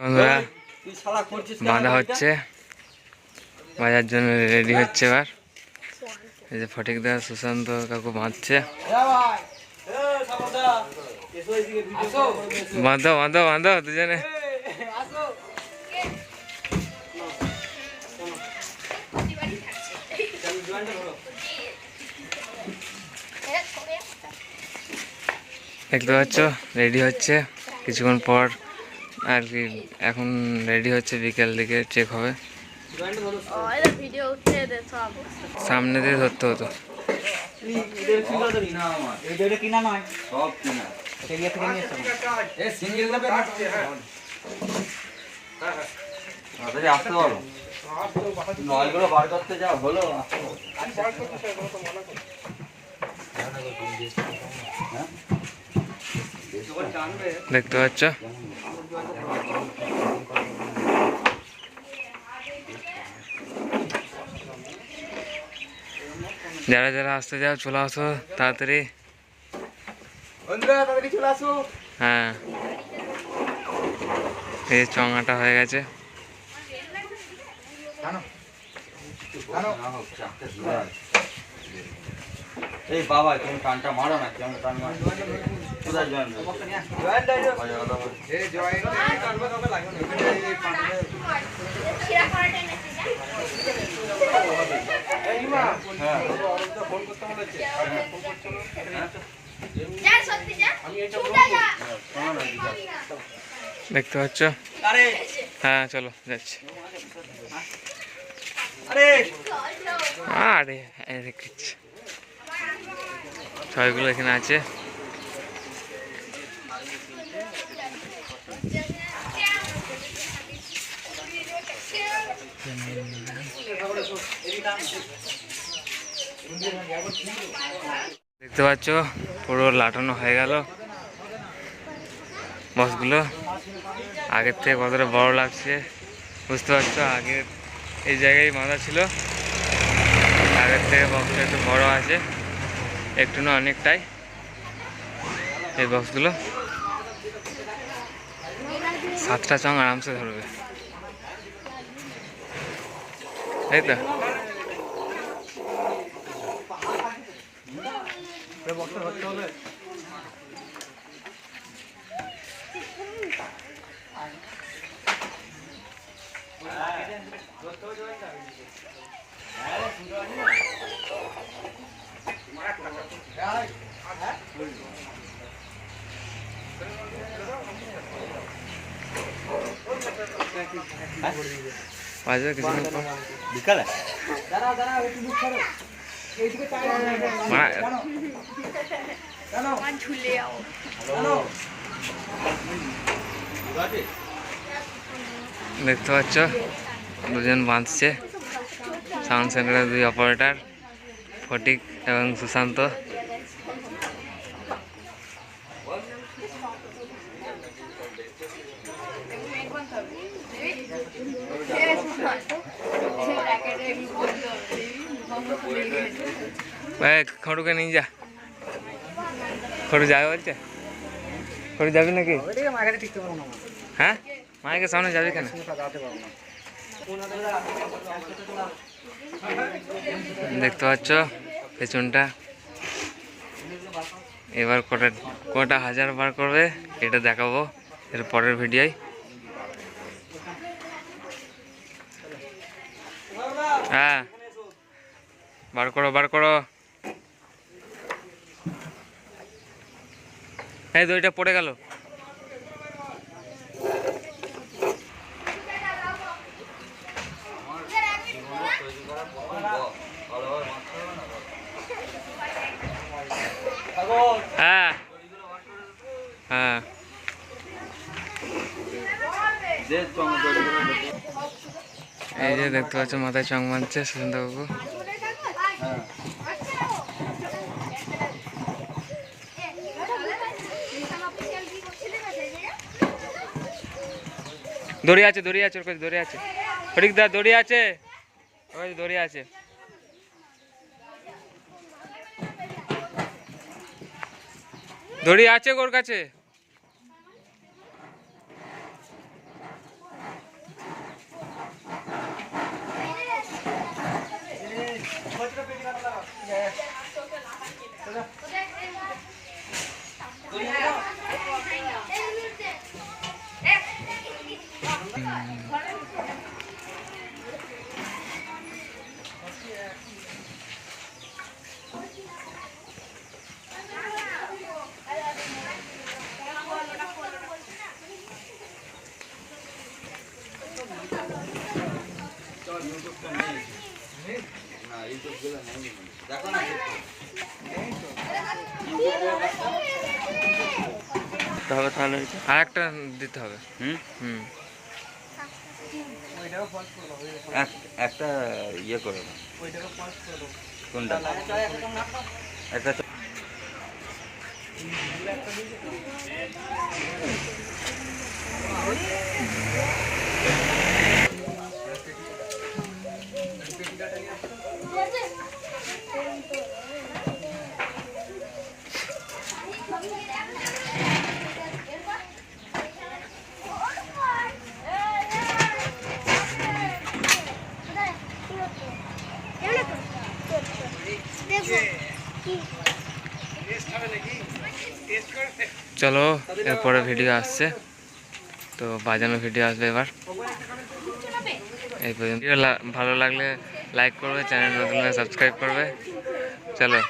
বন্ধুরা, বাঁধা হচ্ছে। বাজার জন্য রেডি হচ্ছে এবার। এই যে ফটিক দা, সুশান্ত কাকু বাঁধছে। বাঁধো বাঁধো বাঁধো দুজনে। দেখতে পাচ্ছ রেডি হচ্ছে। কিছুক্ষণ পর আর কি, এখন রেডি হচ্ছে, বিকেল দিকে চেক হবে। সামনে দিয়ে ধরতে হতো। দেখতে এদের কিনা তো কিনা আমার এটা এটা কিনা নয় সব কিনা এটা ইয়ে থেকে নিয়ে এসেছ এ সিঙ্গেল নেবে হাঁটছে হ্যাঁ হ্যাঁ তাড়াতাড়ি আসতে বলো নয়গুলো বার করতে যাও হলো আসতে বলো। হ্যাঁ? বেশি করে টানবে দেখতে পাচ্ছ যারা যারা আসতে যাও চলে আসো তাড়াতাড়ি। হ্যাঁ। এই চঙাটা হয়ে গেছে। এই বাবা তুমি টানটা মারো না কেমন টান মারো? কোথায় জয়েন দেখতে পাচ্ছ? হ্যাঁ চলো যাচ্ছি। আরে। আরে ছয়গুলো এখানে আছে। দেখতে পাচ্ছ, পুরো লাটানো হয়ে গেল বসগুলো আগের থেকে কতটা বড় লাগছে, বুঝতে পারছ? আগে এই জায়গায় বাঁধা ছিল, আগের থেকে বক্সটা একটু বড় আছে, একটু না অনেকটাই এই বক্সগুলো। সাতটা চং আরামসে ধরবে। তাই তো। বাজবে কিছুক্ষণ পর বিকালে দেখতে পাচ্ছ? দুজন বাঁধছে সাউন্ড সেন্টারের দুই অপারেটর ফটিক এবং সুশান্ত। খড়ুকে নিয়ে যা। খড়ু যাবে বলছে? খড়ু যাবি নাকি? হ্যাঁ? মায়ের সামনে যাবি কেন? দেখতে পাচ্ছ পেছনটা। এবার কটা কটা হাজার বার করবে, এটা দেখাবো এর পরের ভিডিওয়। হ্যাঁ। বার করো বার করো। এই দইটা পড়ে গেল। হ্যাঁ। হ্যাঁ। এই যে দেখতে পাচ্ছ, মাথায় চং মানছে সুশান্ত বাবু। দড়ি আছে দড়ি আছে, ওর কাছে দড়ি আছে। হরিক দা, দড়ি আছে। ওর কাছে দড়ি আছে। দড়ি আছে ওর কাছে। দেখো তাহলে আর একটা দিতে হবে। হুম? হুম। এক- একটা ইয়ে করে কোনটা? একটা চ- চলো এরপরে ভিডিও আসছে। তো বাজানো ভিডিও আসবে এবার। এই পর্যন্ত। ভালো লাগলে লাইক করবে চ্যানেল সাবস্ক্রাইব করবে। চলো।